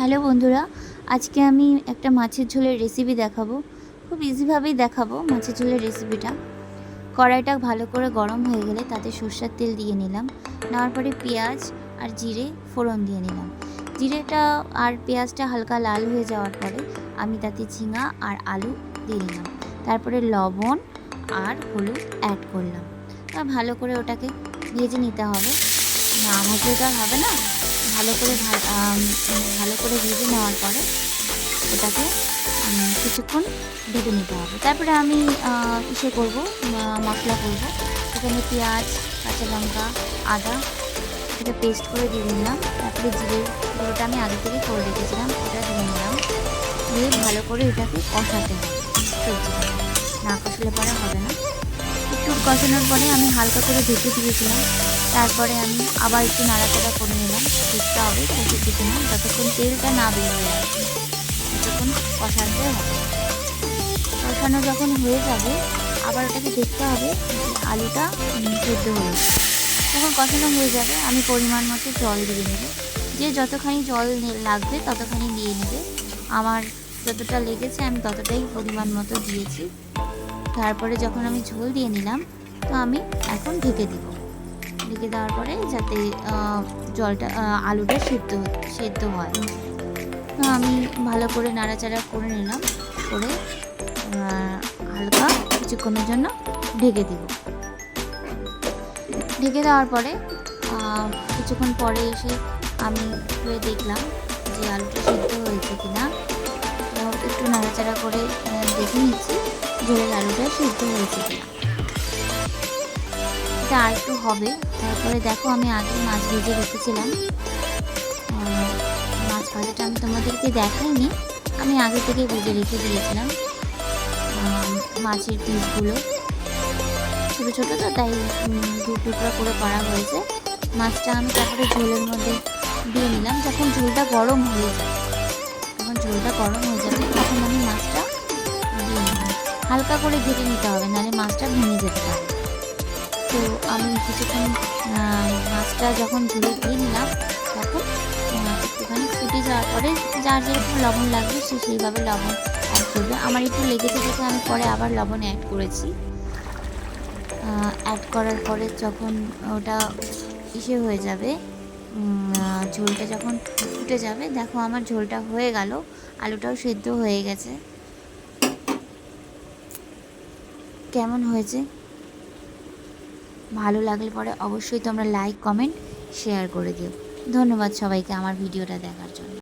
Hello বন্ধুরা, আজকে আমি একটা মাছের ঝোলের রেসিপি দেখাবো। খুব ইজিভাবেই দেখাবো মাছের ঝোলের রেসিপিটা কড়াইটা ভালো করে গরম হয়ে গেলে তাতে সর্ষের তেল দিয়ে নিলাম। নেওয়ার পরে পেঁয়াজ আর জিরে ফোড়ন দিয়ে নিলাম। জিরেটা আর পেঁয়াজটা হালকা লাল হয়ে যাওয়ার পরে আমি তাতে ঝিঙা আর আলু দিয়ে নিলাম। তারপরে লবণ আর হলুদ অ্যাড করলাম। ভালো করে ওটাকে ভেজে নিতে হবে। না ভাজলে তো হবে না। ভালো করে ভালো করে ভেজে নেওয়ার পরে এটাকে কিছুক্ষণ ভেজে নিতে হবে। তারপরে আমি ইসে করব মশলা করব। সেখানে পেঁয়াজ, কাঁচা লঙ্কা, আদা, এটা পেস্ট করে দিয়ে দিলাম। তারপরে জিরের গুঁড়োটা আমি আগে থেকে করে রেখেছিলাম ওটা দিয়ে নিলাম দিয়ে ভালো করে এটাকে কষাতে হবে সবজিটা না কষলে পরে হবে না। একটু কষানোর পরে আমি হালকা করে ঢেকে দিয়েছিলাম। তারপরে আমি আবার একটু নাড়াচাড়া করে নিলাম। দেখতে হবে কষেছি না যতক্ষণ তেলটা না বের হয়ে আসে ততক্ষণ কষাতে হবে। কষানো যখন হয়ে যাবে, আবার ওটাকে দেখতে হবে আলুটা সেদ্ধ হয়েছে যখন কষানো হয়ে যাবে, আমি পরিমাণ মতো জল দিয়ে নেব। যে যতখানি জল লাগবে ততখানি দিয়ে নেবে। আমার যতটা লেগেছে আমি ততটাই পরিমাণ মতো দিয়েছি। তারপরে যখন আমি ঝোল দিয়ে নিলাম, তো আমি এখন ঢেকে দিব। ঢেকে দেওয়ার পরে যাতে জলটা আলুটা সেদ্ধ সেদ্ধ হয়। আমি ভালো করে নাড়াচাড়া করে নিলাম, করে হালকা কিছুক্ষণের জন্য ঢেকে দিব। ঢেকে দেওয়ার পরে কিছুক্ষণ পরে এসে আমি খুলে দেখলাম যে আলুটা সেদ্ধ হয়েছে কিনা। তো একটু নাড়াচাড়া করে দেখে নিচ্ছি ঝোলের আলুটা সেদ্ধ হয়েছে কিনা। এটা আর একটু হবে। তারপরে দেখো আমি আগে মাছ ভেজে রেখেছিলাম। মাছ ভাজাটা আমি তোমাদেরকে দেখাইনি। আমি আগে থেকে ভেজে রেখে দিয়েছিলাম মাছের পিসগুলো। ছোটো ছোটো তো, তাই দু টুকরা করে করা হয়েছে। মাছটা আমি তারপরে ঝোলের মধ্যে দিয়ে নিলাম। যখন ঝোলটা গরম হয়ে যায় যখন ঝোলটা গরম হয়ে যাবে, তখন আমি মাছটা দিয়ে নিলাম। হালকা করে ঘেটে নিতে হবে, নাহলে মাছটা ভেঙে যেতে পারে। তো আমি কিছুক্ষণ মাছটা যখন ঝুলে দিয়ে নিলাম, তখন একটুখানি ফুটে যাওয়ার পরে যার যেরকম লবণ লাগবে সে সেইভাবে লবণ অ্যাড করবে। আমার একটু লেগেছে দেখে আমি পরে আবার লবণ অ্যাড করেছি। অ্যাড করার পরে যখন ওটা ইসে হয়ে যাবে ঝোলটা যখন ফুটে যাবে, দেখো আমার ঝোলটা হয়ে গেল, আলুটাও সেদ্ধ হয়ে গেছে। কেমন হয়েছে? ভালো লাগলে পরে অবশ্যই তোমরা লাইক কমেন্ট শেয়ার করে দিও। ধন্যবাদ সবাইকে আমার ভিডিওটা দেখার জন্য।